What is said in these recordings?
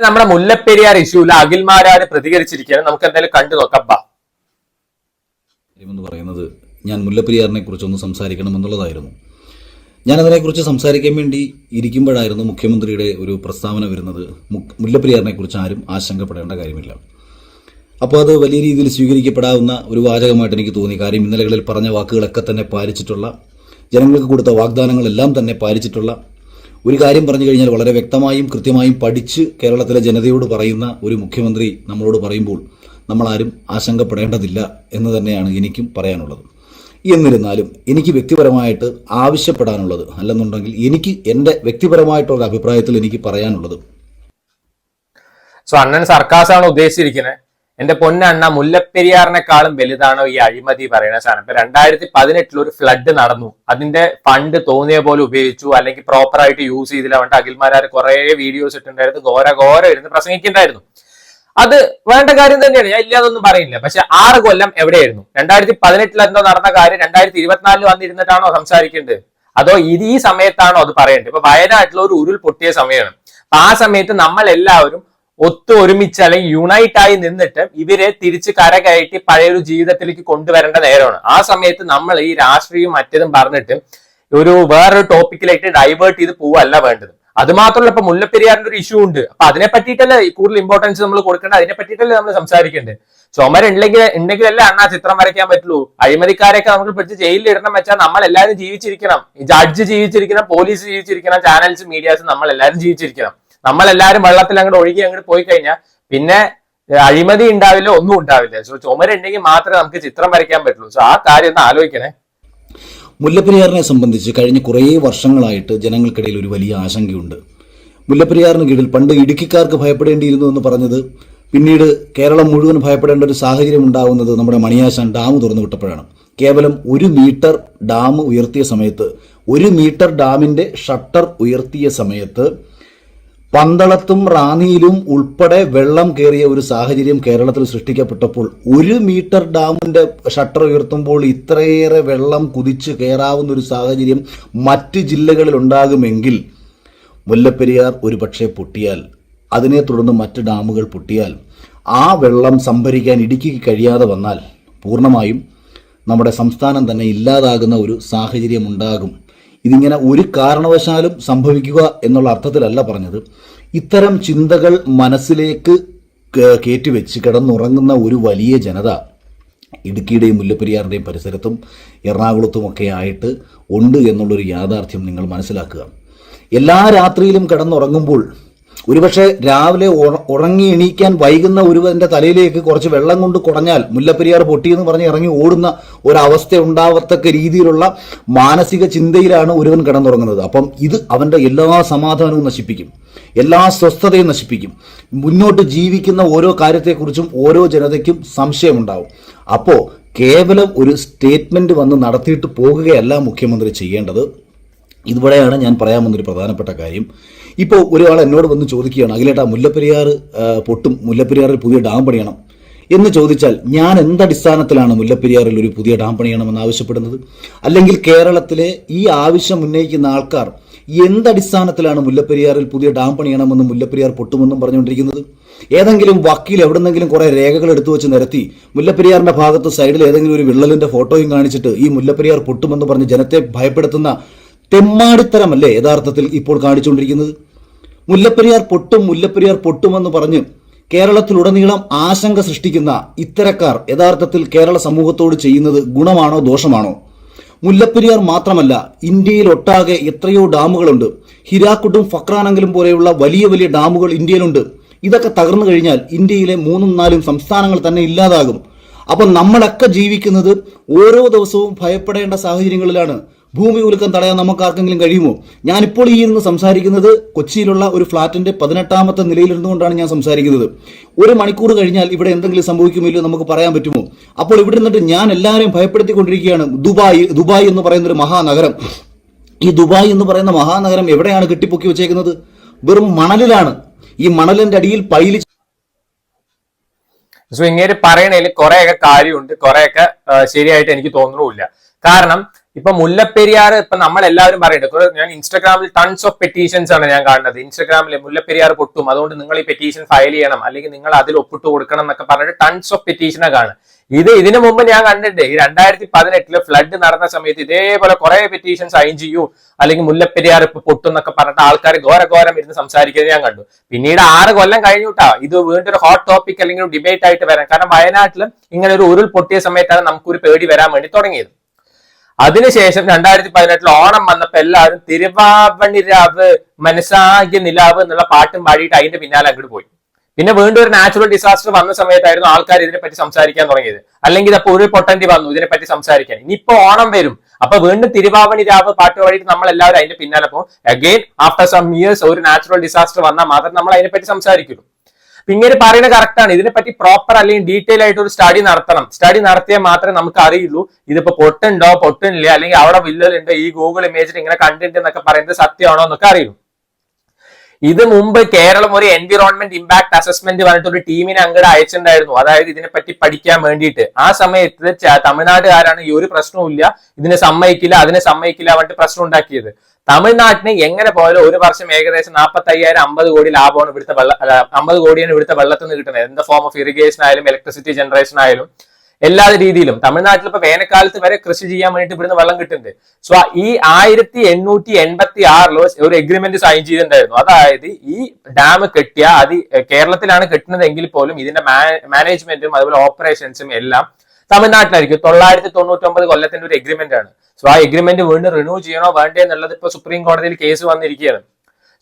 നമ്മുടെ മുല്ലപ്പെരിയാർ ഇഷ്യൂൽ അഖിൽമാരാര് പ്രതികരിച്ചിരിക്കുകയാണ്. നമുക്ക് എന്തായാലും കണ്ടു നോക്കാം. ബാ. പറയുന്നത് ഞാൻ മുല്ലപ്പെരിയാറിനെ കുറിച്ചൊന്ന് സംസാരിക്കണം എന്നുള്ളതായിരുന്നു. ഞാൻ അതിനെക്കുറിച്ച് സംസാരിക്കാൻ വേണ്ടി ഇരിക്കുമ്പോഴായിരുന്നു മുഖ്യമന്ത്രിയുടെ ഒരു പ്രസ്താവന വരുന്നത്. മുല്ലപ്പെരിയാറിനെ കുറിച്ച് ആരും ആശങ്കപ്പെടേണ്ട കാര്യമില്ല. അപ്പോൾ അത് വലിയ രീതിയിൽ സ്വീകരിക്കപ്പെടാവുന്ന ഒരു വാചകമായിട്ട് എനിക്ക് തോന്നി. കാര്യം ഇന്നലകളിൽ പറഞ്ഞ വാക്കുകളൊക്കെ തന്നെ പാലിച്ചിട്ടുള്ള ജനങ്ങൾക്ക് കൊടുത്ത വാഗ്ദാനങ്ങളെല്ലാം തന്നെ പാലിച്ചിട്ടുള്ള ഒരു കാര്യം പറഞ്ഞു കഴിഞ്ഞാൽ വളരെ വ്യക്തമായും കൃത്യമായും പഠിച്ച് കേരളത്തിലെ ജനതയോട് പറയുന്ന ഒരു മുഖ്യമന്ത്രി നമ്മളോട് പറയുമ്പോൾ നമ്മളാരും ആശങ്കപ്പെടേണ്ടതില്ല എന്ന് തന്നെയാണ് എനിക്കും പറയാനുള്ളത്. എന്നിരുന്നാലും എനിക്ക് വ്യക്തിപരമായിട്ട് ആവശ്യപ്പെടാനുള്ളത് അല്ലെന്നുണ്ടെങ്കിൽ എനിക്ക് എന്റെ വ്യക്തിപരമായിട്ടുള്ള അഭിപ്രായത്തിൽ എനിക്ക് പറയാനുള്ളത്. സോ അണ്ണൻ സർക്കാസാണ് ഉദ്ദേശിച്ചിരിക്കുന്നത്. എന്റെ പൊന്നണ്ണ മുല്ലപ്പെരിയാറിനെക്കാളും വലുതാണോ ഈ അഴിമതി പറയുന്ന സാധനം? ഇപ്പൊ രണ്ടായിരത്തി പതിനെട്ടിൽ ഒരു ഫ്ലഡ് നടന്നു. അതിന്റെ ഫണ്ട് തോന്നിയ പോലെ ഉപയോഗിച്ചു. അല്ലെങ്കിൽ പ്രോപ്പർ ആയിട്ട് യൂസ് ചെയ്തില്ല. വേണ്ട അഖിൽമാരാർ കുറെ വീഡിയോസ് ഇട്ടുണ്ടായിരുന്നു ഘോര ഘോര ഇരുന്ന് പ്രസംഗിക്കുന്നുണ്ടായിരുന്നു. അത് വേണ്ട കാര്യം തന്നെയാണ്. ഞാൻ ഇല്ലാതൊന്നും പറയില്ല പക്ഷെ ആറ് കൊല്ലം എവിടെയായിരുന്നു? രണ്ടായിരത്തി പതിനെട്ടിൽ എന്തോ നടന്ന കാര്യം രണ്ടായിരത്തി ഇരുപത്തിനാലിൽ വന്നിരുന്നിട്ടാണോ സംസാരിക്കേണ്ടത്? അതോ ഇത് ഈ സമയത്താണോ അത് പറയേണ്ടത്? ഇപ്പൊ വയനാട്ടിൽ ഒരു ഉരുൾ പൊട്ടിയ സമയമാണ്. ആ സമയത്ത് നമ്മൾ എല്ലാവരും ഒത്തു ഒരുമിച്ച് അല്ലെങ്കിൽ യുണൈറ്റ് ആയി നിന്നിട്ട് ഇവരെ തിരിച്ച് കരകയറ്റി പഴയൊരു ജീവിതത്തിലേക്ക് കൊണ്ടുവരേണ്ട നേരമാണ്. ആ സമയത്ത് നമ്മൾ ഈ രാഷ്ട്രീയം മറ്റതും പറഞ്ഞിട്ട് ഒരു വേറൊരു ടോപ്പിക്കിലേക്ക് ഡൈവേർട്ട് ചെയ്ത് പോവല്ല വേണ്ടത്. അത് മാത്രമല്ല ഇപ്പൊ മുല്ലപ്പെരിയാറിന്റെ ഒരു ഇഷ്യൂ ഉണ്ട്. അപ്പൊ അതിനെ പറ്റിയിട്ടല്ലേ കൂടുതൽ ഇമ്പോർട്ടൻസ് നമ്മൾ കൊടുക്കേണ്ടത്? അതിനെ പറ്റിയിട്ടല്ലേ നമ്മൾ സംസാരിക്കേണ്ടത്? ചുമരുണ്ടെങ്കിൽ ഉണ്ടെങ്കിലല്ലേ അണ്ണാ ചിത്രം വരയ്ക്കാൻ പറ്റുള്ളൂ. അഴിമതിക്കാരെയൊക്കെ നമുക്ക് പിടിച്ച് ജയിലിൽ ഇടണം വെച്ചാൽ നമ്മൾ എല്ലാവരും ജീവിച്ചിരിക്കണം ജഡ്ജ് ജീവിച്ചിരിക്കണം പോലീസ് ജീവിച്ചിരിക്കണം ചാനൽസ് മീഡിയാസ് നമ്മൾ എല്ലാവരും ജീവിച്ചിരിക്കണം. നമ്മൾ എല്ലാവരും വെള്ളത്തിൽ അങ്ങോട്ട് ഒഴുകി അങ്ങോട്ട് പോയി കഴിഞ്ഞാൽ പിന്നെ അഴിമതി ഉണ്ടാവില്ല ഒന്നും ഉണ്ടാവില്ല. സോ ചുമരുണ്ടെങ്കിൽ മാത്രമേ നമുക്ക് ചിത്രം വരയ്ക്കാൻ പറ്റുള്ളൂ. സോ ആ കാര്യം ഒന്ന് ആലോചിക്കണേ. മുല്ലപ്പെരിയാറിനെ സംബന്ധിച്ച് കഴിഞ്ഞ കുറേ വർഷങ്ങളായിട്ട് ജനങ്ങൾക്കിടയിൽ ഒരു വലിയ ആശങ്കയുണ്ട്. മുല്ലപ്പെരിയാറിന് കീഴിൽ പണ്ട് ഇടുക്കിക്കാർക്ക് ഭയപ്പെടേണ്ടിയിരുന്നു എന്ന് പറഞ്ഞത് പിന്നീട് കേരളം മുഴുവൻ ഭയപ്പെടേണ്ട ഒരു സാഹചര്യം ഉണ്ടാകുന്നത് നമ്മുടെ മണിയാശാൻ ഡാം തുറന്നു വിട്ടപ്പോഴാണ്. കേവലം ഒരു മീറ്റർ ഡാം ഉയർത്തിയ സമയത്ത് ഒരു മീറ്റർ ഡാമിന്റെ ഷട്ടർ ഉയർത്തിയ സമയത്ത് പന്തളത്തും റാന്നിയിലും ഉൾപ്പെടെ വെള്ളം കയറിയ ഒരു സാഹചര്യം കേരളത്തിൽ സൃഷ്ടിക്കപ്പെട്ടപ്പോൾ ഒരു മീറ്റർ ഡാമിന്റെ ഷട്ടർ ഉയർത്തുമ്പോൾ ഇത്രയേറെ വെള്ളം കുതിച്ച് കയറാവുന്ന ഒരു സാഹചര്യം മറ്റ് ജില്ലകളിൽ ഉണ്ടാകുമെങ്കിൽ മുല്ലപ്പെരിയാർ ഒരു പക്ഷേ പൊട്ടിയാൽ അതിനെ തുടർന്ന് മറ്റ് ഡാമുകൾ പൊട്ടിയാൽ ആ വെള്ളം സംഭരിക്കാൻ ഇടുക്കിക്ക് കഴിയാതെ വന്നാൽ പൂർണമായും നമ്മുടെ സംസ്ഥാനം തന്നെ ഇല്ലാതാകുന്ന ഒരു സാഹചര്യം ഉണ്ടാകും ഇതിങ്ങനെ ഒരു കാരണവശാലും സംഭവിക്കുക എന്നുള്ള അർത്ഥത്തിലല്ല പറഞ്ഞത്. ഇത്തരം ചിന്തകൾ മനസ്സിലേക്ക് കയറ്റിവെച്ച് കിടന്നുറങ്ങുന്ന ഒരു വലിയ ജനത ഇടുക്കിയുടെയും മുല്ലപ്പെരിയാറിന്റെയും പരിസരത്തും എറണാകുളത്തും ഒക്കെ ആയിട്ട് ഉണ്ട് എന്നുള്ളൊരു യാഥാർത്ഥ്യം നിങ്ങൾ മനസ്സിലാക്കുക. എല്ലാ രാത്രിയിലും കിടന്നുറങ്ങുമ്പോൾ ഒരുപക്ഷെ രാവിലെ ഉറങ്ങി എണീക്കാൻ വൈകുന്ന ഒരുവന്റെ തലയിലേക്ക് കുറച്ച് വെള്ളം കൊണ്ട് കുടഞ്ഞാൽ മുല്ലപ്പെരിയാർ പൊട്ടിയെന്ന് പറഞ്ഞ് ഇറങ്ങി ഓടുന്ന ഒരവസ്ഥ ഉണ്ടാവത്തക്ക രീതിയിലുള്ള മാനസിക ചിന്തയിലാണ് ഒരുവൻ കിടന്നുറങ്ങുന്നത്. അപ്പം ഇത് അവന്റെ എല്ലാ സമാധാനവും നശിപ്പിക്കും. എല്ലാ സ്വസ്ഥതയും നശിപ്പിക്കും. മുന്നോട്ട് ജീവിക്കുന്ന ഓരോ കാര്യത്തെക്കുറിച്ചും ഓരോ ജനതയ്ക്കും സംശയമുണ്ടാവും. അപ്പോൾ കേവലം ഒരു സ്റ്റേറ്റ്മെന്റ് വന്ന് നടത്തിയിട്ട് പോകുകയല്ല മുഖ്യമന്ത്രി ചെയ്യേണ്ടത്. ഇതുവരെയാണ് ഞാൻ പറയാൻ വന്നൊരു പ്രധാനപ്പെട്ട കാര്യം. ഇപ്പോൾ ഒരാൾ എന്നോട് വന്ന് ചോദിക്കുകയാണ് അഖിലേട്ടാ മുല്ലപ്പെരിയാർ പൊട്ടും. മുല്ലപ്പെരിയാറിൽ പുതിയ ഡാം പണിയണം. എന്ന് ചോദിച്ചാൽ ഞാൻ എന്തടിസ്ഥാനത്തിലാണ് മുല്ലപ്പെരിയാറിൽ ഒരു പുതിയ ഡാം പണിയണമെന്ന് ആവശ്യപ്പെടുന്നത്? അല്ലെങ്കിൽ കേരളത്തിലെ ഈ ആവശ്യം ഉന്നയിക്കുന്ന ആൾക്കാർ എന്തടിസ്ഥാനത്തിലാണ് മുല്ലപ്പെരിയാറിൽ പുതിയ ഡാം പണിയണമെന്നും മുല്ലപ്പെരിയാർ പൊട്ടുമെന്നും പറഞ്ഞുകൊണ്ടിരിക്കുന്നത്? ഏതെങ്കിലും വക്കീൽ എവിടെന്നെങ്കിലും കുറേ രേഖകൾ എടുത്തു വെച്ച് നിരത്തി മുല്ലപ്പെരിയാറിന്റെ ഭാഗത്ത് സൈഡിൽ ഏതെങ്കിലും ഒരു വിള്ളലിന്റെ ഫോട്ടോയും കാണിച്ചിട്ട് ഈ മുല്ലപ്പെരിയാർ പൊട്ടുമെന്ന് പറഞ്ഞ് ജനത്തെ ഭയപ്പെടുത്തുന്ന തെമ്മാടിത്തരമല്ലേ യഥാർത്ഥത്തിൽ ഇപ്പോൾ കാണിച്ചുകൊണ്ടിരിക്കുന്നത്? മുല്ലപ്പെരിയാർ പൊട്ടും മുല്ലപ്പെരിയാർ പൊട്ടുമെന്ന് പറഞ്ഞ് കേരളത്തിലുടനീളം ആശങ്ക സൃഷ്ടിക്കുന്ന ഇത്തരക്കാർ യഥാർത്ഥത്തിൽ കേരള സമൂഹത്തോട് ചെയ്യുന്നത് ഗുണമാണോ ദോഷമാണോ? മുല്ലപ്പെരിയാർ മാത്രമല്ല ഇന്ത്യയിൽ ഒട്ടാകെ എത്രയോ ഡാമുകളുണ്ട്. ഹിരാക്കുട്ടും ഫക്രാനെങ്കിലും പോലെയുള്ള വലിയ വലിയ ഡാമുകൾ ഇന്ത്യയിലുണ്ട്. ഇതൊക്കെ തകർന്നു കഴിഞ്ഞാൽ ഇന്ത്യയിലെ മൂന്നും നാലും സംസ്ഥാനങ്ങൾ തന്നെ ഇല്ലാതാകും. അപ്പം നമ്മളൊക്കെ ജീവിക്കുന്നത് ഓരോ ദിവസവും ഭയപ്പെടേണ്ട സാഹചര്യങ്ങളിലാണ്. ഭൂമി ഉലുക്കം തടയാൻ നമുക്ക് ആർക്കെങ്കിലും കഴിയുമോ? ഞാനിപ്പോൾ ഈ ഇരുന്ന് സംസാരിക്കുന്നത് കൊച്ചിയിലുള്ള ഒരു ഫ്ളാറ്റിന്റെ പതിനെട്ടാമത്തെ നിലയിലിരുന്നുകൊണ്ടാണ് ഞാൻ സംസാരിക്കുന്നത്. ഒരു മണിക്കൂർ കഴിഞ്ഞാൽ ഇവിടെ എന്തെങ്കിലും സംഭവിക്കുമോ ഇല്ലയോ നമുക്ക് പറയാൻ പറ്റുമോ? അപ്പോൾ ഇവിടെ നിന്നിട്ട് ഞാൻ എല്ലാവരെയും ഭയപ്പെടുത്തിക്കൊണ്ടിരിക്കുകയാണ്. ദുബായ് ദുബായ് എന്ന് പറയുന്ന ഒരു മഹാനഗരം. ഈ ദുബായ് എന്ന് പറയുന്ന മഹാനഗരം എവിടെയാണ് കെട്ടിപ്പൊക്കി വെച്ചേക്കുന്നത്? വെറും മണലിലാണ്. ഈ മണലിന്റെ അടിയിൽ പൈലി സോ ഇങ്ങനെ പറയണതിൽ കുറെയൊക്കെ കാര്യമുണ്ട്. കുറെയൊക്കെ ശരിയായിട്ട് എനിക്ക് തോന്നുന്നുമില്ല കാരണം ഇപ്പൊ മുല്ലപ്പെരിയാർ ഇപ്പൊ നമ്മൾ എല്ലാവരും പറയുന്നുണ്ട് ഞാൻ ഇൻസ്റ്റാഗ്രാമിൽ ടൺസ് ഓഫ് പെറ്റീഷൻസ് ആണ് ഞാൻ കാണുന്നത്. ഇൻസ്റ്റാഗ്രാമിൽ മുല്ലപ്പെരിയാർ പൊട്ടും. അതുകൊണ്ട് നിങ്ങൾ ഈ പെറ്റീഷൻ ഫയൽ ചെയ്യണം. അല്ലെങ്കിൽ നിങ്ങൾ അതിൽ ഒപ്പിട്ട് കൊടുക്കണം എന്നൊക്കെ പറഞ്ഞിട്ട് ടൺസ് ഓഫ് പെറ്റീഷനെ കാണും ഇത് ഇതിനു മുമ്പ് ഞാൻ കണ്ടിട്ടുണ്ട്. ഈ രണ്ടായിരത്തി പതിനെട്ടിൽ ഫ്ലഡ് നടന്ന സമയത്ത് ഇതേപോലെ കുറെ പെറ്റീഷൻ സൈൻ ചെയ്യൂ. അല്ലെങ്കിൽ മുല്ലപ്പെരിയാർ ഇപ്പൊ പൊട്ടും എന്നൊക്കെ പറഞ്ഞിട്ട് ആൾക്കാർ ഘോര ഘോരം ഇരുന്ന് സംസാരിക്കുന്നത് ഞാൻ കണ്ടു. പിന്നീട് ആറ് കൊല്ലം കഴിഞ്ഞിട്ടാ ഇത് വീണ്ടും ഒരു ഹോട്ട് ടോപ്പിക് അല്ലെങ്കിൽ ഒരു ഡിബേറ്റ് ആയിട്ട് വരാം. കാരണം വയനാട്ടിലും ഇങ്ങനെ ഒരു ഉരുൾ പൊട്ടിയ സമയത്താണ് നമുക്കൊരു പേടി വരാൻ വേണ്ടി തുടങ്ങിയത്. അതിനുശേഷം രണ്ടായിരത്തി പതിനെട്ടിൽ ഓണം വന്നപ്പോ എല്ലാവരും തിരുവാവണിരാവ് മനസ്സാകിയ നിലാവ് എന്നുള്ള പാട്ടും പാടിയിട്ട് അതിന്റെ പിന്നാലെ അങ്ങോട്ട് പോയി. പിന്നെ വീണ്ടും ഒരു നാച്ചുറൽ ഡിസാസ്റ്റർ വന്ന സമയത്തായിരുന്നു ആൾക്കാർ ഇതിനെപ്പറ്റി സംസാരിക്കാൻ തുടങ്ങിയത്. അല്ലെങ്കിൽ അപ്പോൾ ഒരു പൊട്ടണ്ടി വന്നു ഇതിനെപ്പറ്റി സംസാരിക്കാൻ. ഇനിയിപ്പോ ഓണം വരും. അപ്പൊ വീണ്ടും തിരുവാവണി രാവ് പാട്ട് പാടിയിട്ട് നമ്മൾ എല്ലാവരും അതിന്റെ പിന്നാലെ പോകും. അഗെയിൻ ആഫ്റ്റർ സം ഇയേഴ്സ് ഒരു നാച്ചുറൽ ഡിസാസ്റ്റർ വന്നാൽ മാത്രം നമ്മൾ അതിനെപ്പറ്റി സംസാരിക്കുള്ളൂ. ഇങ്ങനെ പറയുന്നത് കറക്റ്റ് ആണ്. ഇതിനെപ്പറ്റി പ്രോപ്പർ അല്ലെങ്കിൽ ഡീറ്റെയിൽ ആയിട്ട് ഒരു സ്റ്റഡി നടത്തണം. സ്റ്റഡി നടത്തിയാൽ മാത്രമേ നമുക്ക് അറിയുള്ളൂ ഇതിപ്പോ പൊട്ടുണ്ടോ പൊട്ടുന്നില്ല അല്ലെങ്കിൽ അവിടെ വില്ലലുണ്ടോ ഈ ഗൂഗിൾ ഇമേജിൽ ഇങ്ങനെ കണ്ടിട്ട് എന്നൊക്കെ പറയുന്നത് സത്യമാണോ എന്നൊക്കെ അറിയുള്ളൂ. ഇത് മുമ്പ് കേരളം ഒരു എൻവിറോൺമെന്റ് ഇമ്പാക്ട് അസസ്മെന്റ് പറഞ്ഞിട്ട് ഒരു ടീമിനെ അങ്ങോട്ട് അയച്ചിട്ടുണ്ടായിരുന്നു. അതായത് ഇതിനെപ്പറ്റി പഠിക്കാൻ വേണ്ടിയിട്ട്. ആ സമയത്ത് തമിഴ്നാട്ടുകാരാണ് ഈ ഒരു പ്രശ്നവും ഇല്ല ഇതിനെ സമ്മതിക്കില്ല അതിനെ സമ്മതിക്കില്ല പറഞ്ഞിട്ട് പ്രശ്നം ഉണ്ടാക്കിയത്. തമിഴ്നാട്ടിന് എങ്ങനെ പോയാലും ഒരു വർഷം ഏകദേശം നാൽപ്പത്തി അയ്യായിരം അമ്പത് കോടി ലാഭമാണ് ഇവിടുത്തെ വെള്ള അമ്പത് കോടിയാണ് ഇവിടുത്തെ വെള്ളത്തിൽ നിന്ന് കിട്ടുന്നത്. എന്ത് ഫോം ഓഫ് ഇറിഗേഷൻ ആയാലും ഇലക്ട്രിസിറ്റി ജനറേഷൻ ആയാലും. എല്ലാ രീതിയിലും. തമിഴ്നാട്ടിൽ ഇപ്പൊ വേനൽക്കാലത്ത് വരെ കൃഷി ചെയ്യാൻ വേണ്ടിയിട്ട് ഇവിടുന്ന് വെള്ളം കിട്ടുന്നുണ്ട്. സോ ഈ ആയിരത്തി എണ്ണൂറ്റി എൺപത്തി ആറിൽ ഒരു എഗ്രിമെന്റ് സൈൻ ചെയ്തിട്ടുണ്ടായിരുന്നു. അതായത് ഈ ഡാം കെട്ടിയ അത് കേരളത്തിലാണ് കെട്ടുന്നത് എങ്കിൽ പോലും ഇതിന്റെ മാനേജ്മെന്റും അതുപോലെ ഓപ്പറേഷൻസും എല്ലാം തമിഴ്നാട്ടിലായിരിക്കും. തൊള്ളായിരത്തി തൊണ്ണൂറ്റി ഒമ്പത് കൊല്ലത്തിന്റെ ഒരു എഗ്രിമെന്റ് ആണ്. സോ ആ എഗ്രിമെന്റ് വീണ്ടും റിന്യൂ ചെയ്യണോ വേണ്ടേ എന്നുള്ളത് ഇപ്പൊ സുപ്രീം കോടതിയിൽ കേസ് വന്നിരിക്കുകയാണ്.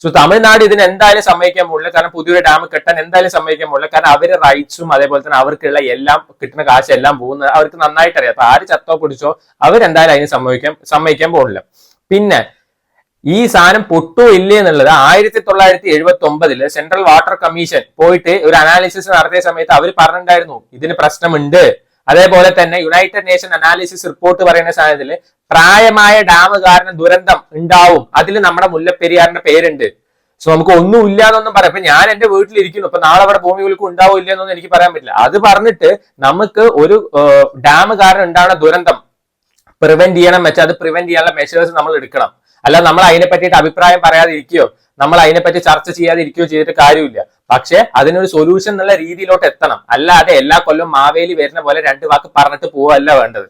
സോ തമിഴ്നാട് ഇതിന് എന്തായാലും സമ്മതിക്കാൻ പോകില്ല കാരണം പുതിയൊരു ഡാം കെട്ടാൻ എന്തായാലും സമ്മതിക്കാൻ പോകില്ല കാരണം അവരെ റൈറ്റ്സും അതേപോലെ തന്നെ അവർക്കുള്ള എല്ലാം കിട്ടുന്ന കാശ് എല്ലാം പോകുന്നത് അവർക്ക് നന്നായിട്ട് അറിയാം അപ്പൊ ആര് ചത്തോ പിടിച്ചോ അവരെന്തായാലും അതിന് സമ്മതിക്കാൻ സമ്മതിക്കാൻ പോകില്ല പിന്നെ ഈ സാധനം പൊട്ടോ ഇല്ലേ എന്നുള്ളത് ആയിരത്തി തൊള്ളായിരത്തി എഴുപത്തി ഒമ്പതിൽ സെൻട്രൽ വാട്ടർ കമ്മീഷൻ പോയിട്ട് ഒരു അനാലിസിസ് നടത്തിയ സമയത്ത് അവർ പറഞ്ഞിട്ടുണ്ടായിരുന്നു ഇതിന് പ്രശ്നമുണ്ട്. അതേപോലെ തന്നെ യുണൈറ്റഡ് നേഷൻ അനാലിസിസ് റിപ്പോർട്ട് പറയുന്ന സാഹചര്യത്തിൽ പ്രായമായ ഡാം കാരണം ദുരന്തം ഉണ്ടാവും. അതിൽ നമ്മുടെ മുല്ലപ്പെരിയാറിന്റെ പേരുണ്ട്. സോ നമുക്ക് ഒന്നും ഇല്ല എന്നൊന്നും പറയാം. ഇപ്പൊ ഞാൻ എന്റെ വീട്ടിലിരിക്കുന്നു. ഇപ്പൊ നാളെ അവിടെ ഭൂമി വിൽക്കും ഉണ്ടാവും ഇല്ല എന്നൊന്നും എനിക്ക് പറയാൻ പറ്റില്ല. അത് പറഞ്ഞിട്ട് നമുക്ക് ഒരു ഡാം കാരണം ഉണ്ടാവുന്ന ദുരന്തം പ്രിവെന്റ് ചെയ്യണം വെച്ചാൽ അത് പ്രിവെന്റ് ചെയ്യാനുള്ള മെഷേഴ്സ് നമ്മൾ എടുക്കണം. അല്ല നമ്മൾ അതിനെ പറ്റിയിട്ട് അഭിപ്രായം പറയാതിരിക്കുകയോ നമ്മൾ അതിനെപ്പറ്റി ചർച്ച ചെയ്യാതിരിക്കുകയോ ചെയ്തിട്ട് കാര്യമില്ല. പക്ഷെ അതിനൊരു സൊല്യൂഷൻ എന്നുള്ള രീതിയിലോട്ട് എത്തണം. അല്ലാതെ എല്ലാ കൊല്ലം മാവേലി വരുന്ന പോലെ രണ്ട് വാക്ക് പറഞ്ഞിട്ട് പോവല്ല വേണ്ടത്.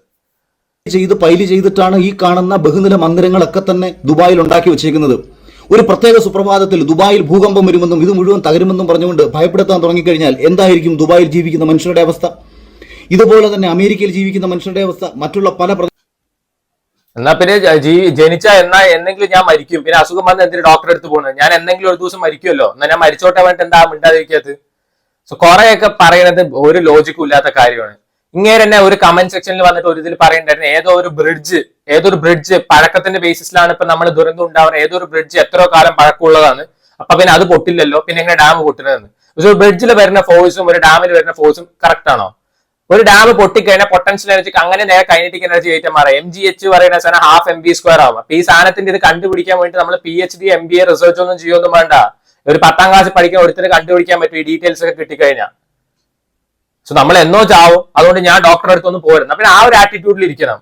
ചെയ്ത് പൈലി ചെയ്തിട്ടാണ് ഈ കാണുന്ന ബഹുനില മന്ദിരങ്ങളൊക്കെ തന്നെ ദുബായിൽ ഉണ്ടാക്കി വെച്ചേക്കുന്നത്. ഒരു പ്രത്യേക സുപ്രഭാതത്തിൽ ദുബായിൽ ഭൂകമ്പം വരുമെന്നും ഇത് മുഴുവൻ തകരുമെന്നും പറഞ്ഞുകൊണ്ട് ഭയപ്പെടുത്താൻ തുടങ്ങിക്കഴിഞ്ഞാൽ എന്തായിരിക്കും ദുബായിൽ ജീവിക്കുന്ന മനുഷ്യരുടെ അവസ്ഥ? ഇതുപോലെ തന്നെ അമേരിക്കയിൽ ജീവിക്കുന്ന മനുഷ്യരുടെ അവസ്ഥ മറ്റുള്ള പല എന്നാ പിന്നെ ജനിച്ച എന്നാ എന്തെങ്കിലും ഞാൻ മരിക്കും. പിന്നെ അസുഖം വന്ന് എന്തിന് ഡോക്ടറെ അടുത്ത് പോകുന്നത്? ഞാൻ എന്തെങ്കിലും ഒരു ദിവസം മരിക്കുമല്ലോ? എന്നാ ഞാൻ മരിച്ചോട്ടെ വേണ്ടിട്ട് എന്താ മിണ്ടാതിരിക്കാത്ത സോ കുറെയൊക്കെ പറയണത് ഒരു ലോജിക്കും ഇല്ലാത്ത കാര്യമാണ്. ഇങ്ങനെ തന്നെ ഒരു കമന്റ് സെക്ഷനിൽ വന്നിട്ട് ഒരു ഇതിൽ പറയണ്ടായിരുന്നു. ഏതോ ഒരു ബ്രിഡ്ജ് ഏതോ ഒരു ബ്രിഡ്ജ് പഴക്കത്തിന്റെ ബേസിസിലാണ് ഇപ്പൊ നമ്മൾ ദുരന്തം ഉണ്ടാവുന്നത്. ഏതോ ഒരു ബ്രിഡ്ജ് എത്രയോ കാലം പഴക്കമുള്ളതാണ്. അപ്പൊ പിന്നെ അത് പൊട്ടില്ലല്ലോ. പിന്നെ എങ്ങനെ ഡാം പൊട്ടുന്നതെന്ന്. പക്ഷെ ബ്രിഡ്ജിൽ വരുന്ന ഫോഴ്സും ഒരു ഡാമിൽ വരുന്ന ഫോഴ്സും കറക്റ്റ് ആണോ? ഒരു ഡാം പൊട്ടിക്കഴിഞ്ഞാൽ പൊട്ടൻഷ്യൽ എനർജിക്ക് അങ്ങനെ നേരെ കൈനറ്റിക് എനർജി ആയിട്ട് മാറാം. എം ജി എച്ച് പറയുന്ന സാധനം ഹാഫ് എം ബി സ്ക്വയർ ആവും. അപ്പൊ ഈ സാധനത്തിന്റെ ഇത് കണ്ടുപിടിക്കാൻ വേണ്ടി നമ്മൾ P H D M B A research ഒന്നും ചെയ്യൊന്നും വേണ്ട. ഒരു പത്താം ക്ലാസ് പഠിക്കാൻ ഒരുത്തിന് കണ്ടുപിടിക്കാൻ പറ്റും ഈ ഡീറ്റെയിൽസ് ഒക്കെ കിട്ടിക്കഴിഞ്ഞാൽ സോ നമ്മൾ എന്നോ ചാവും. അതുകൊണ്ട് ഞാൻ ഡോക്ടറെ അടുത്തൊന്നും പോരുന്നു അപ്പൊ ആ ഒരു ആറ്റിറ്റ്യൂഡിൽ ഇരിക്കണം.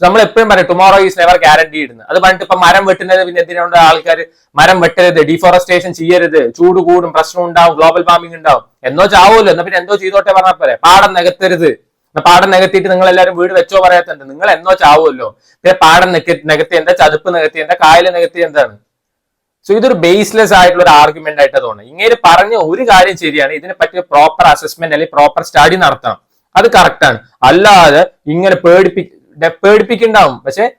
നമ്മൾ എപ്പോഴും പറയും ടുമോറോ ഈസ് നെവർ ഗ്യാരണ്ടി ഇടുന്നത് അത് പറഞ്ഞിട്ട് ഇപ്പൊ മരം വെട്ടുന്നത് പിന്നെ എന്തിനാണ് ആൾക്കാർ മരം വെട്ടരുത് ഡിഫോറസ്റ്റേഷൻ ചെയ്യരുത് ചൂട് കൂടും പ്രശ്നം ഉണ്ടാവും ഗ്ലോബൽ വാർമിംഗ് ഉണ്ടാവും. എന്നോ ചാവൂല്ലോ എന്നാ പിന്നെ എന്തോ ചെയ്തോട്ടെ പറഞ്ഞാൽ പോരെ. പാടം നികത്തരുത്. പാടം നികത്തിയിട്ട് നിങ്ങൾ എല്ലാവരും വീട് വെച്ചോ പറയാത്തുണ്ട്. നിങ്ങൾ എന്നോ ചാവുമല്ലോ പിന്നെ പാടം നിക നികത്തി എന്താ? ചതുപ്പ് നികത്തി എന്താ? കായൽ നികത്തി എന്താണ്? സോ ഇതൊരു ബേസ്ലെസ് ആയിട്ടുള്ള ഒരു ആർഗ്യുമെന്റ് ആയിട്ട് തോന്നുന്നു ഇങ്ങനെ പറഞ്ഞ ഒരു കാര്യം ശരിയാണ്. ഇതിനെ പറ്റിയ പ്രോപ്പർ അസസ്മെന്റ് അല്ലെങ്കിൽ പ്രോപ്പർ സ്റ്റഡി നടത്തണം. അത് കറക്റ്റ് ആണ്. അല്ലാതെ ഇങ്ങനെ പേടിപ്പി പേടിപ്പിക്കുണ്ടാവും പക്ഷെ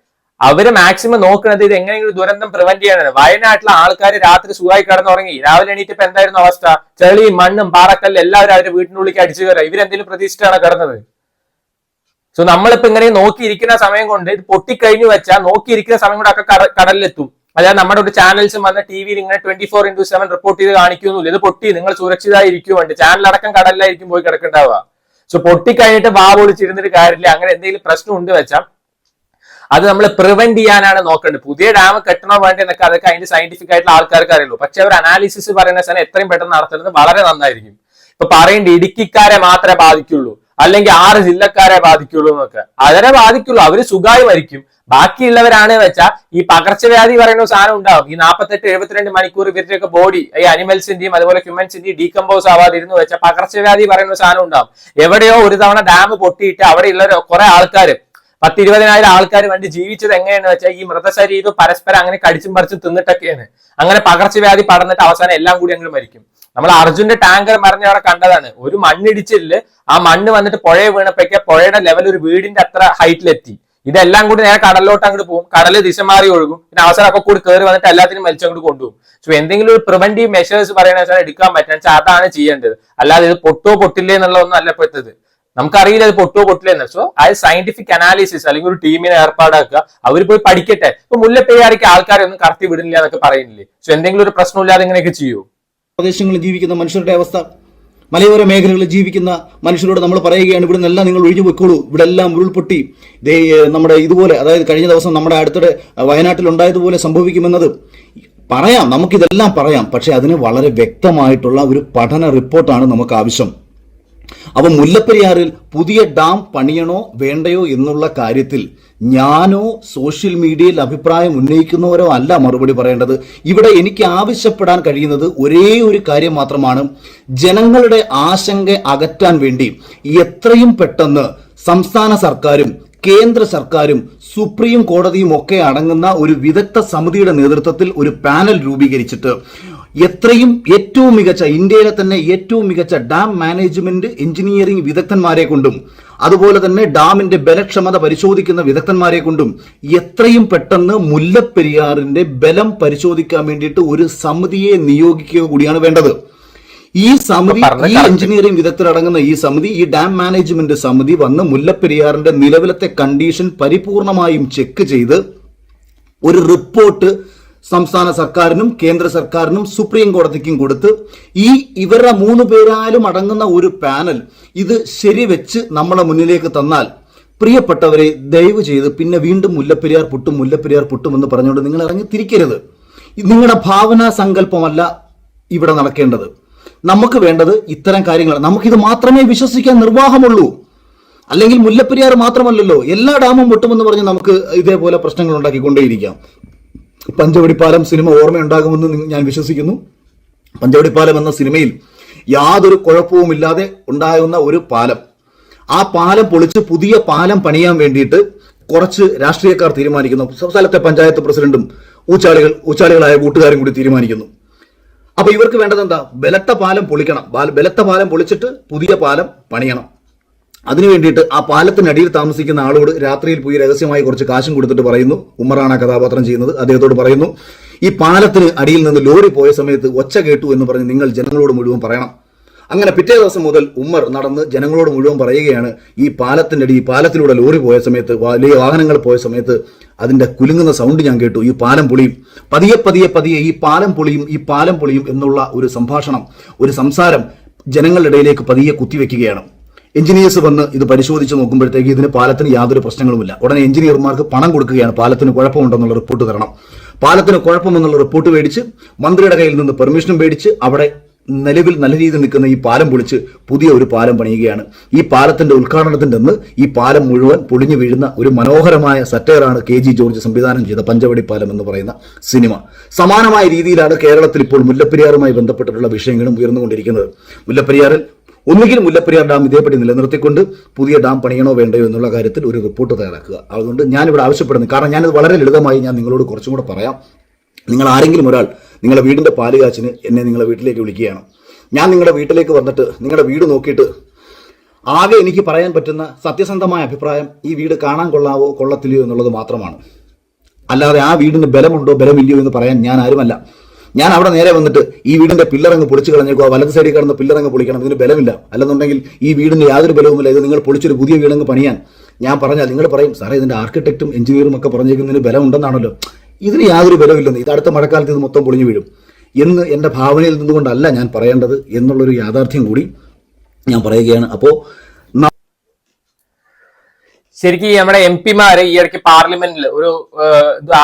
അവർ മാക്സിമം നോക്കുന്നത് ഇത് എങ്ങനെയെങ്കിലും ദുരന്തം പ്രിവെന്റ് ചെയ്യാനാണ്. വയനാട്ടിലെ ആൾക്കാർ രാത്രി സുഖമായി കിടന്നുറങ്ങി. രാവിലെ എണീറ്റപ്പോ എന്തായിരുന്നു അവസ്ഥ? ചെളിയും മണ്ണും പാറക്കല്ലും എല്ലാവരും അവരുടെ വീട്ടിനുള്ളിലേക്ക് അടിച്ചു കയറുക. ഇവരെന്തെങ്കിലും പ്രതീക്ഷിച്ചാണ് കിടന്നത്? സോ നമ്മളിപ്പോ ഇങ്ങനെ നോക്കിയിരിക്കുന്ന സമയം കൊണ്ട് ഇത് പൊട്ടിക്കഴിഞ്ഞു വെച്ചാൽ നോക്കിയിരിക്കുന്ന സമയം കൊണ്ട് ഒക്കെ കട- കടലിലെത്തും. അതായത് നമ്മുടെ ഒരു ചാനൽസും വന്ന ടി വിയിൽ ഇങ്ങനെ twenty four into seven report ചെയ്ത് കാണിക്കുന്നില്ല ഇത് പൊട്ടി നിങ്ങൾ സുരക്ഷിതമായിരിക്കുമുണ്ട് ചാനലടക്കം കടലിലായിരിക്കും പോയി കിടക്കണ്ടാവുക സോ പൊട്ടിക്കഴിഞ്ഞിട്ട് വാ പൊളിച്ചിരുന്നൊരു കാര്യമില്ല. അങ്ങനെ എന്തെങ്കിലും പ്രശ്നം ഉണ്ട് വെച്ചാൽ അത് നമ്മൾ പ്രിവെന്റ് ചെയ്യാനാണ് നോക്കേണ്ടത്. പുതിയ ഡാം കെട്ടണോ വേണ്ടേ എന്നൊക്കെ അതൊക്കെ അതിന്റെ സയന്റിഫിക് ആയിട്ടുള്ള ആൾക്കാർക്ക് അറിയുള്ളൂ. പക്ഷെ അവർ അനാലിസിസ് പറയുന്ന സാധനം എത്രയും പെട്ടെന്ന് നടത്തുന്നത് വളരെ നന്നായിരിക്കും. ഇപ്പൊ പറയേണ്ട ഇടുക്കിക്കാരെ മാത്രമേ ബാധിക്കുള്ളൂ. അല്ലെങ്കിൽ ആറ് ജില്ലക്കാരെ ബാധിക്കുള്ളൂ എന്നൊക്കെ. അവരെ ബാധിക്കുള്ളൂ. അവർ സുഖമായി മരിക്കും. ബാക്കിയുള്ളവരാണ് വെച്ചാൽ ഈ പകർച്ചവ്യാധി പറയുന്ന സാധനം ഉണ്ടാവും. ഈ നാൽപ്പത്തെട്ട് എഴുപത്തിരണ്ട് മണിക്കൂർ ഇവരുടെയൊക്കെ ബോഡി ഈ അനിമൽസിന്റെയും അതുപോലെ ഹ്യൂമൻസിന്റെയും ഡീകമ്പോസ് ആവാതിരുന്നു വെച്ചാൽ പകർച്ചവ്യാധി പറയുന്ന സാധനം ഉണ്ടാവും. എവിടെയോ ഒരു തവണ ഡാം പൊട്ടിയിട്ട് അവിടെയുള്ള കുറെ ആൾക്കാർ പത്ത് ഇരുപതിനായിരം ആൾക്കാർ വേണ്ടി ജീവിച്ചത് എങ്ങനെയാണെന്ന് വെച്ചാൽ ഈ മൃതശരീരം പരസ്പരം അങ്ങനെ കടിച്ചും പറിച്ചും തിന്നിട്ടൊക്കെയാണ്. അങ്ങനെ പകർച്ചവ്യാധി പടന്നിട്ട് അവസാനം എല്ലാം കൂടി അങ്ങ് മരിക്കും. നമ്മൾ അർജുന്റെ ടാങ്കർ മറിഞ്ഞവിടെ കണ്ടതാണ്. ഒരു മണ്ണിടിച്ചിൽ ആ മണ്ണ് വന്നിട്ട് പുഴയെ വീണപ്പോഴേക്ക് പുഴയുടെ ലെവൽ ഒരു വീടിന്റെ അത്ര ഹൈറ്റിലെത്തി ഇതെല്ലാം കൂടി നേരെ കടലിലോട്ട് അങ്ങോട്ട് പോകും. കടൽ ദിശ മാറി ഒഴുകും. പിന്നെ അവസരം ഒക്കെ കൂടി കയറി വന്നിട്ട് എല്ലാത്തിനും വലിച്ചങ്ങോട്ട് കൊണ്ടുപോകും. സോ എന്തെങ്കിലും ഒരു പ്രിവെന്റീവ് മെഷേഴ്സ് വെച്ചാൽ എടുക്കാൻ പറ്റുക അതാണ് ചെയ്യേണ്ടത്. അല്ലാതെ ഇത് പൊട്ടോ പൊട്ടില്ലേ എന്നുള്ളതൊന്നും അല്ല ഇപ്പോഴത്തത്. നമുക്കറിയില്ല അത് പൊട്ടോ പൊട്ടില്ല എന്ന് സോ അത് സയന്റിഫിക് അനാലിസിസ് അല്ലെങ്കിൽ ഒരു ടീമിനെ ഏർപ്പാടാക്കുക. അവർ പോയി പഠിക്കട്ടെ. ഇപ്പൊ മുല്ലപ്പെരിയാറിക്ക് ആൾക്കാരെ ഒന്നും കടത്തി വിടുന്നില്ല എന്നൊക്കെ പറയുന്നില്ലേ? സോ എന്തെങ്കിലും ഒരു പ്രശ്നമില്ലാതെ ഇങ്ങനെയൊക്കെ ചെയ്യൂ? പ്രദേശങ്ങളിൽ ജീവിക്കുന്ന മനുഷ്യരുടെ അവസ്ഥ മലയോര മേഖലകളിൽ ജീവിക്കുന്ന മനുഷ്യരോട് നമ്മൾ പറയുകയാണ് ഇവിടെ നിന്നെല്ലാം നിങ്ങൾ ഒഴിഞ്ഞു പോയിക്കോളൂ. ഇവിടെ എല്ലാം ഉരുൾപൊട്ടി. ദേ നമ്മുടെ ഇതുപോലെ അതായത് കഴിഞ്ഞ ദിവസം നമ്മുടെ അടുത്തിടെ വയനാട്ടിൽ ഉണ്ടായതുപോലെ സംഭവിക്കുമെന്നത് പറയാം. നമുക്കിതെല്ലാം പറയാം. പക്ഷേ അതിന് വളരെ വ്യക്തമായിട്ടുള്ള ഒരു പഠന റിപ്പോർട്ടാണ് നമുക്ക് ആവശ്യം. അപ്പൊ മുല്ലപ്പെരിയാറിൽ പുതിയ ഡാം പണിയണോ വേണ്ടയോ എന്നുള്ള കാര്യത്തിൽ ഞാനോ സോഷ്യൽ മീഡിയയിൽ അഭിപ്രായം ഉന്നയിക്കുന്നവരോ അല്ല മറുപടി പറയേണ്ടത്. ഇവിടെ എനിക്ക് ആവശ്യപ്പെടാൻ കഴിയുന്നത് ഒരേ ഒരു കാര്യം മാത്രമാണ്. ജനങ്ങളുടെ ആശങ്ക അകറ്റാൻ വേണ്ടി എത്രയും പെട്ടെന്ന് സംസ്ഥാന സർക്കാരും കേന്ദ്ര സർക്കാരും സുപ്രീം കോടതിയും ഒക്കെ അടങ്ങുന്ന ഒരു വിദഗ്ധ സമിതിയുടെ നേതൃത്വത്തിൽ ഒരു പാനൽ രൂപീകരിച്ചിട്ട് എത്രയും ഏറ്റവും മികച്ച ഇന്ത്യയിലെ തന്നെ ഏറ്റവും മികച്ച ഡാം മാനേജ്മെന്റ് എഞ്ചിനീയറിംഗ് വിദഗ്ധന്മാരെ കൊണ്ടും അതുപോലെ തന്നെ ഡാമിന്റെ ബലക്ഷമത പരിശോധിക്കുന്ന വിദഗ്ധന്മാരെ കൊണ്ടും എത്രയും പെട്ടെന്ന് മുല്ലപ്പെരിയാറിന്റെ ബലം പരിശോധിക്കാൻ വേണ്ടിയിട്ട് ഒരു സമിതിയെ നിയോഗിക്കുക കൂടിയാണ് വേണ്ടത് ഈ സമിതി ഈ. എഞ്ചിനീയറിംഗ് വിദഗ്ധരടങ്ങുന്ന ഈ സമിതി ഈ ഡാം മാനേജ്മെന്റ് സമിതി വന്ന് മുല്ലപ്പെരിയാറിന്റെ നിലവിലത്തെ കണ്ടീഷൻ പരിപൂർണമായും ചെക്ക് ചെയ്ത് ഒരു റിപ്പോർട്ട് സംസ്ഥാന സർക്കാരിനും കേന്ദ്ര സർക്കാരിനും സുപ്രീം കോടതിക്കും കൊടുത്ത് ഈ ഇവരുടെ മൂന്ന് പേരാലും അടങ്ങുന്ന ഒരു പാനൽ ഇത് ശരിവെച്ച് നമ്മളെ മുന്നിലേക്ക് തന്നാൽ പ്രിയപ്പെട്ടവരെ ദയവ് ചെയ്ത് പിന്നെ വീണ്ടും മുല്ലപ്പെരിയാർ പൊട്ടും മുല്ലപ്പെരിയാർ പൊട്ടും എന്ന് പറഞ്ഞുകൊണ്ട് നിങ്ങൾ ഇറങ്ങി തിരിക്കരുത്. നിങ്ങളുടെ ഭാവനാ സങ്കല്പമല്ല ഇവിടെ നടക്കേണ്ടത്. നമുക്ക് വേണ്ടത് ഇത്തരം കാര്യങ്ങൾ നമുക്കിത് മാത്രമേ വിശ്വസിക്കാൻ നിർവാഹമുള്ളൂ. അല്ലെങ്കിൽ മുല്ലപ്പെരിയാർ മാത്രമല്ലല്ലോ എല്ലാ ഡാമും പൊട്ടുമെന്ന് പറഞ്ഞ് നമുക്ക് ഇതേപോലെ പ്രശ്നങ്ങൾ ഉണ്ടാക്കിക്കൊണ്ടേയിരിക്കാം. പഞ്ചവടിപ്പാലം സിനിമ ഓർമ്മയുണ്ടാകുമെന്ന് ഞാൻ വിശ്വസിക്കുന്നു. പഞ്ചവടിപ്പാലം എന്ന സിനിമയിൽ യാതൊരു കുഴപ്പവുമില്ലാതെ ഉണ്ടാകുന്ന ഒരു പാലം. ആ പാലം പൊളിച്ച് പുതിയ പാലം പണിയാൻ വേണ്ടിയിട്ട് കുറച്ച് രാഷ്ട്രീയക്കാർ തീരുമാനിക്കുന്നു. സ്ഥലത്തെ പഞ്ചായത്ത് പ്രസിഡന്റും ഊച്ചാളികൾ ഊച്ചാളികളായ കൂട്ടുകാരും കൂടി തീരുമാനിക്കുന്നു. അപ്പൊ ഇവർക്ക് വേണ്ടത് എന്താ? ബലത്ത പാലം പൊളിക്കണം. ബാല- ബലത്ത പാലം പൊളിച്ചിട്ട് പുതിയ പാലം പണിയണം. അതിനു വേണ്ടിയിട്ട് ആ പാലത്തിനടിയിൽ താമസിക്കുന്ന ആളോട് രാത്രിയിൽ പോയി രഹസ്യമായി കുറച്ച് കാശും കൊടുത്തിട്ട് പറയുന്നു. ഉമ്മറാണ് ആ കഥാപാത്രം ചെയ്യുന്നത്. അദ്ദേഹത്തോട് പറയുന്നു ഈ പാലത്തിന് അടിയിൽ നിന്ന് ലോറി പോയ സമയത്ത് ഒച്ച കേട്ടു എന്ന് പറഞ്ഞ് നിങ്ങൾ ജനങ്ങളോട് മുഴുവൻ പറയണം. അങ്ങനെ പിറ്റേ ദിവസം മുതൽ ഉമ്മർ നടന്ന് ജനങ്ങളോട് മുഴുവൻ പറയുകയാണ് ഈ പാലത്തിന്റെ അടി പാലത്തിലൂടെ ലോറി പോയ സമയത്ത് വലിയ വാഹനങ്ങൾ പോയ സമയത്ത് അതിന്റെ കുലുങ്ങുന്ന സൗണ്ട് ഞാൻ കേട്ടു. ഈ പാലം പൊളിയും. പതിയെ പതിയെ പതിയെ ഈ പാലം പൊളിയും ഈ പാലം പൊളിയും എന്നുള്ള ഒരു സംഭാഷണം ഒരു സംസാരം ജനങ്ങളുടെ ഇടയിലേക്ക് പതിയെ കുത്തിവെക്കുകയാണ്. എഞ്ചിനീയേഴ്സ് വന്ന് ഇത് പരിശോധിച്ച് നോക്കുമ്പോഴത്തേക്ക് ഇതിന് പാലത്തിന് യാതൊരു പ്രശ്നങ്ങളുമില്ല. ഉടനെ എഞ്ചിനീയർമാർക്ക് പണം കൊടുക്കുകയാണ്. പാലത്തിന് കുഴപ്പമുണ്ടെന്നുള്ള റിപ്പോർട്ട് തരണം. പാലത്തിന് കുഴപ്പമെന്നുള്ള റിപ്പോർട്ട് മേടിച്ച് മന്ത്രിയുടെ കയ്യിൽ നിന്ന് പെർമിഷനും മേടിച്ച് അവിടെ നിലവിൽ നല്ല രീതിയിൽ നിൽക്കുന്ന ഈ പാലം പൊളിച്ച് പുതിയ ഒരു പാലം പണിയുകയാണ്. ഈ പാലത്തിന്റെ ഉദ്ഘാടനത്തിന്റെ അന്ന് ഈ പാലം മുഴുവൻ പൊളിഞ്ഞു വീഴുന്ന ഒരു മനോഹരമായ സറ്റയറാണ് കെ ജി ജോർജ് സംവിധാനം ചെയ്ത പഞ്ചവടി പാലം എന്ന് പറയുന്ന സിനിമ. സമാനമായ രീതിയിലാണ് കേരളത്തിൽ ഇപ്പോൾ മുല്ലപ്പെരിയാറുമായി ബന്ധപ്പെട്ടിട്ടുള്ള വിഷയങ്ങളും ഉയർന്നുകൊണ്ടിരിക്കുന്നത്. മുല്ലപ്പെരിയാറിൽ ഒന്നുകിൽ മുല്ലപ്പെരിയാർ ഡാം ഇതേപടി നിലനിർത്തിക്കൊണ്ട് പുതിയ ഡാം പണിയണോ വേണ്ടയോ എന്നുള്ള കാര്യത്തിൽ ഒരു റിപ്പോർട്ട് തയ്യാറാക്കുക. അതുകൊണ്ട് ഞാനിവിടെ ആവശ്യപ്പെടുന്നു. കാരണം ഞാനത് വളരെ ലളിതമായി ഞാൻ നിങ്ങളോട് കുറച്ചും കൂടെ പറയാം. നിങ്ങൾ ആരെങ്കിലും ഒരാൾ നിങ്ങളുടെ വീടിന്റെ പാൽ കാച്ചിന് എന്നെ നിങ്ങളുടെ വീട്ടിലേക്ക് വിളിക്കുകയാണ്. ഞാൻ നിങ്ങളുടെ വീട്ടിലേക്ക് വന്നിട്ട് നിങ്ങളുടെ വീട് നോക്കിയിട്ട് ആകെ എനിക്ക് പറയാൻ പറ്റുന്ന സത്യസന്ധമായ അഭിപ്രായം ഈ വീട് കാണാൻ കൊള്ളാവോ കൊള്ളത്തില്ലയോ എന്നുള്ളത് മാത്രമാണ്. അല്ലാതെ ആ വീടിന് ബലമുണ്ടോ ബലമില്ലയോ എന്ന് പറയാൻ ഞാൻ ആരുമല്ല. ഞാൻ അവിടെ നേരെ വന്നിട്ട് ഈ വീടിന്റെ പില്ലറങ്ങ് പൊളിച്ചു കളഞ്ഞേക്കുക വലത് സൈഡിൽ കിടന്ന് പില്ലറങ്ങ് പൊളിക്കണം ഇതിന് ബലമില്ല. അല്ലെന്നുണ്ടെങ്കിൽ ഈ വീടിന് യാതൊരു ബലവുമില്ല. ഇത് നിങ്ങൾ പൊളിച്ചൊരു പുതിയ വീടങ്ങ് പണിയാൻ. ഞാൻ പറഞ്ഞാൽ നിങ്ങൾ പറയും സാറേ ഇതിന്റെ ആർക്കിടെക്റ്റും എഞ്ചിനീയറും ഒക്കെ പറഞ്ഞേക്കുന്നതിന് ബലമുണ്ടെന്നാണല്ലോ. ഇതിന് യാതൊരു ബലമില്ലെന്ന്. ഇത് അടുത്ത മഴക്കാലത്ത് ഇത് മൊത്തം പൊളിഞ്ഞു വീഴും. എന്ന് എന്റെ ഭാവനയിൽ നിന്നുകൊണ്ടല്ല ഞാൻ പറയേണ്ടത് എന്നുള്ളൊരു യാഥാർത്ഥ്യം കൂടി ഞാൻ പറയുകയാണ്. അപ്പോൾ ശരിക്കും നമ്മുടെ എം പിമാര് ഈ ഇടയ്ക്ക് പാർലമെന്റിൽ ഒരു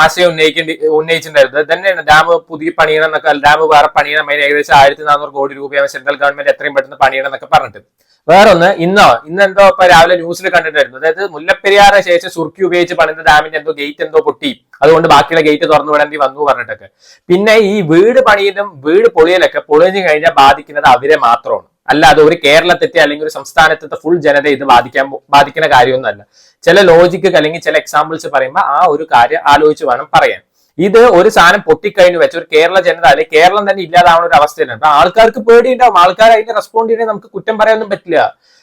ആശയം ഉന്നയിക്കേണ്ടി ഉന്നയിച്ചിട്ടുണ്ടായിരുന്നു. തന്നെയാണ്. ഡാം പുതിയ പണിയണം എന്നൊക്കെ ഡാം വേറെ പണിയണം. അതിന് ഏകദേശം ആയിരത്തി നാനൂറ് കോടി രൂപയാണ് സെൻട്രൽ ഗവൺമെന്റ് എത്രയും പെട്ടെന്ന് പണിയണം എന്നൊക്കെ പറഞ്ഞിട്ട്. വേറൊന്ന് ഇന്നോ ഇന്ന് എന്തോ ഇപ്പൊ രാവിലെ ന്യൂസിൽ കണ്ടിട്ടായിരുന്നു അതായത് മുല്ലപ്പെരിയാറിന് ശേഷം സുർക്കി ഉപയോഗിച്ച് പണിത ഡാമിന്റെ എന്തോ ഗേറ്റ് എന്തോ പൊട്ടി. അതുകൊണ്ട് ബാക്കിയുള്ള ഗേറ്റ് തുറന്നു വിടേണ്ടി വന്നു പറഞ്ഞിട്ടൊക്കെ. പിന്നെ ഈ വീട് പണിയിലും വീട് പൊളിയലൊക്കെ പൊളിഞ്ഞു കഴിഞ്ഞാൽ ബാധിക്കുന്നത് അവരെ മാത്രമാണ്. അല്ലാതെ ഒരു കേരളത്തെത്തി അല്ലെങ്കിൽ ഒരു സംസ്ഥാനത്തെ ഫുൾ ജനത ഇത് ബാധിക്കാൻ ബാധിക്കുന്ന കാര്യമൊന്നുമല്ല. ചില ലോജിക്ക് അല്ലെങ്കിൽ ചില എക്സാമ്പിൾസ് പറയുമ്പോൾ ആ ഒരു കാര്യം ആലോചിച്ച് വേണം പറയാൻ. ഇത് ഒരു സാധനം പൊട്ടിക്കഴിഞ്ഞു വെച്ച ഒരു കേരള ജനത അല്ലെങ്കിൽ കേരളം തന്നെ ഇല്ലാതാവുന്ന ഒരു അവസ്ഥയിലാണ്. അപ്പൊ ആൾക്കാർക്ക് പേടിയുണ്ടാവും. ആൾക്കാർ അതിന് റെസ്പോണ്ട് ചെയ്യണേ നമുക്ക് കുറ്റം പറയാനൊന്നും പറ്റില്ല.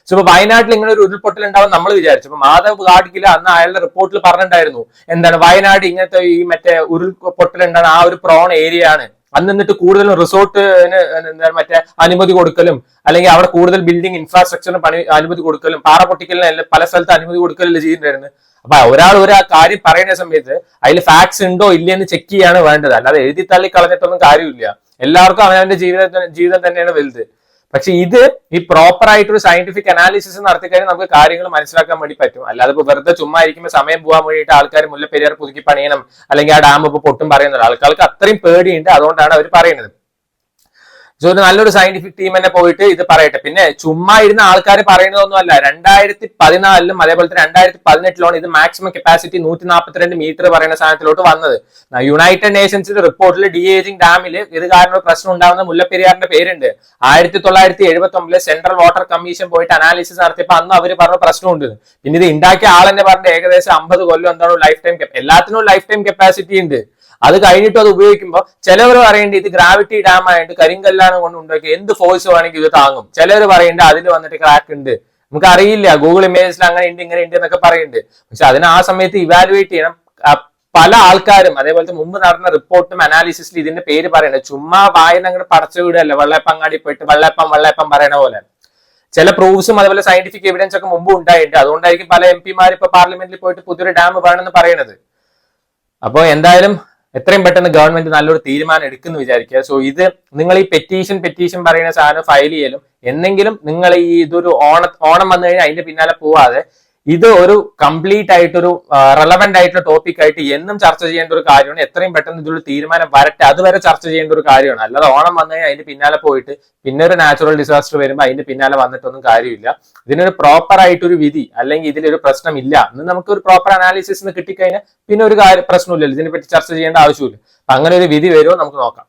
സോ ഇപ്പൊ വയനാട്ടിൽ ഇങ്ങനെ ഒരു ഉരുൾപൊട്ടൽ ഉണ്ടാവും നമ്മൾ വിചാരിച്ചു. അപ്പൊ മാധവ് ഗാഡ്ഗില അന്ന് അയാളുടെ റിപ്പോർട്ടിൽ പറഞ്ഞിട്ടുണ്ടായിരുന്നു. എന്താണ് വയനാട് ഇങ്ങനത്തെ ഈ മറ്റേ ഉരുൾപൊട്ടൽ ഉണ്ടാണ് ആ ഒരു പ്രോൺ ഏരിയ ആണ്. അന്ന് എന്നിട്ട് കൂടുതലും റിസോർട്ടിന് മറ്റേ അനുമതി കൊടുക്കലും അല്ലെങ്കിൽ അവിടെ കൂടുതൽ ബിൽഡിംഗ് ഇൻഫ്രാസ്ട്രക്ചറിന് പണി അനുമതി കൊടുക്കലും പാറ പൊട്ടിക്കലിന് പല സ്ഥലത്ത് അനുമതി കൊടുക്കലല്ലേ ചെയ്യുന്നുണ്ടായിരുന്നു അപ്പൊ ഒരാൾ ഒരു കാര്യം പറയുന്ന സമയത്ത് അതിൽ ഫാക്ട്സ് ഉണ്ടോ ഇല്ലയെന്ന് ചെക്ക് ചെയ്യാണ് വേണ്ടത്. അല്ലാതെ എഴുതി തള്ളി കളഞ്ഞിട്ടൊന്നും കാര്യമില്ല. എല്ലാവർക്കും അവനവന്റെ ജീവിതം ജീവിതം തന്നെയാണ് വലുത്. പക്ഷെ ഇത് ഈ പ്രോപ്പർ ആയിട്ട് ഒരു സയന്റിഫിക് അനാലിസിസ് നടത്തി കഴിഞ്ഞാൽ നമുക്ക് കാര്യങ്ങൾ മനസ്സിലാക്കാൻ വേണ്ടി പറ്റും. അല്ലാതെ ഇപ്പൊ വെറുതെ ചുമ്മാ ഇരിക്കുമ്പോൾ സമയം പോകാൻ വേണ്ടിയിട്ട് ആൾക്കാർ മുല്ലപ്പെരിയാർ പുതുക്കി പണിയണം അല്ലെങ്കിൽ ആ ഡാം ഇപ്പൊ പൊട്ടും പറയുന്നത് ആൾക്കാർക്ക് അത്രയും പേടിയുണ്ട് അതുകൊണ്ടാണ് അവർ പറയുന്നത്. സോ നല്ലൊരു സയന്റിഫിക് ടീം തന്നെ പോയിട്ട് ഇത് പറയട്ടെ. പിന്നെ ചുമ്മാ ഇരുന്ന ആൾക്കാർ പറയുന്നതൊന്നും അല്ല. രണ്ടായിരത്തി പതിനാലിലും അതേപോലെ തന്നെ രണ്ടായിരത്തി പതിനെട്ടിലാണ് ഇത് മാക്സിമം കപ്പാസിറ്റി നൂറ്റി നാൽപ്പത്തിരണ്ട് മീറ്റർ പറയുന്ന സാധനത്തിലോട്ട് വന്നത്. യുണൈറ്റഡ് നേഷൻസിന്റെ റിപ്പോർട്ടിൽ ഡി ഏജിംഗ് ഡാമിൽ ഇത് കാരണം പ്രശ്നം ഉണ്ടാകുന്ന മുല്ലപ്പെരിയാറിന്റെ പേരുണ്ട്. ആയിരത്തി തൊള്ളായിരത്തി എഴുപത്തി ഒമ്പതിലെ സെൻട്രൽ വാട്ടർ കമ്മീഷൻ പോയിട്ട് അനാലിസിസ് നടത്തിയപ്പോൾ അന്ന് അവർ പറഞ്ഞ പ്രശ്നമുണ്ട്. പിന്നെ ഇത് ഉണ്ടാക്കിയ ആൾ തന്നെ പറഞ്ഞ ഏകദേശം അമ്പത് കൊല്ലം എന്താണോ ലൈഫ് ടൈം എല്ലാത്തിനും ലൈഫ് ടൈം കപ്പാസിറ്റി ഉണ്ട്. അത് കഴിഞ്ഞിട്ട് അത് ഉപയോഗിക്കുമ്പോൾ ചിലവർ പറയേണ്ട ഇത് ഗ്രാവിറ്റി ഡാം ആയിട്ട് കരിങ്കല്ലാണ് കൊണ്ട് ഉണ്ടാക്കി എന്ത് ഫോഴ്സ് വേണമെങ്കിൽ ഇത് താങ്ങും. ചിലവർ പറയേണ്ട അതിൽ വന്നിട്ട് ക്രാക്ക് ഉണ്ട്. നമുക്ക് അറിയില്ല ഗൂഗിൾ ഇമേജിൽ അങ്ങനെ ഉണ്ട് ഇങ്ങനെ ഉണ്ട് എന്നൊക്കെ പറയുന്നുണ്ട് പക്ഷെ അതിന് ആ സമയത്ത് ഇവാലുവേറ്റ് ചെയ്യണം. പല ആൾക്കാരും അതേപോലത്തെ മുമ്പ് നടന്ന റിപ്പോർട്ടും അനാലിസിസിൽ ഇതിന്റെ പേര് പറയുന്നത് ചുമ്മാ വായന അങ്ങോട്ട് പടച്ചു വിടുകയല്ല കാടി പോയിട്ട് വെള്ളയപ്പം വെള്ളയപ്പം പറയണ പോലെ. ചില പ്രൂഫ്സും അതേപോലെ സയന്റിഫിക് എവിഡൻസ് ഒക്കെ മുമ്പ് ഉണ്ടായിട്ടുണ്ട്. അതുകൊണ്ടായിരിക്കും പല എം പിമാർ ഇപ്പൊ പാർലമെന്റിൽ പോയിട്ട് പുതിയൊരു ഡാം വേണമെന്ന് പറയണത്. അപ്പോൾ എന്തായാലും എത്രയും പെട്ടെന്ന് ഗവൺമെന്റ് നല്ലൊരു തീരുമാനം എടുക്കുന്നു വിചാരിക്കുക. സോ ഇത് നിങ്ങൾ ഈ പെറ്റീഷൻ പെറ്റീഷൻ പറയുന്ന സാധനം ഫയൽ ചെയ്യലും എന്നെങ്കിലും നിങ്ങൾ ഈ ഇതൊരു ഓണ ഓണം വന്നു കഴിഞ്ഞാൽ അതിന്റെ പിന്നാലെ പോവാതെ ഇത് ഒരു കംപ്ലീറ്റ് ആയിട്ടൊരു റെലവെന്റ് ആയിട്ടുള്ള ടോപ്പിക് ആയിട്ട് എന്നും ചർച്ച ചെയ്യേണ്ട ഒരു കാര്യമാണ്. എത്രയും പെട്ടെന്ന് ഇതിലൊരു തീരുമാനം വരട്ടെ. അതുവരെ ചർച്ച ചെയ്യേണ്ട ഒരു കാര്യമാണ്. അല്ലാതെ ഓണം വന്നു കഴിഞ്ഞാൽ അതിന്റെ പിന്നാലെ പോയിട്ട് പിന്നെ ഒരു നാച്ചുറൽ ഡിസാസ്റ്റർ വരുമ്പോൾ അതിന്റെ പിന്നാലെ വന്നിട്ടൊന്നും കാര്യമില്ല. ഇതിനൊരു പ്രോപ്പർ ആയിട്ടൊരു വിധി അല്ലെങ്കിൽ ഇതിലൊരു പ്രശ്നം ഇല്ല എന്ന് നമുക്ക് ഒരു പ്രോപ്പർ അനാലിസിസ് കിട്ടിക്കഴിഞ്ഞാൽ പിന്നെ ഒരു കാര്യം പ്രശ്നമില്ലല്ലോ. ഇതിനെപ്പറ്റി ചർച്ച ചെയ്യേണ്ട ആവശ്യമില്ല. അങ്ങനെ ഒരു വിധി വരുമോ നമുക്ക് നോക്കാം.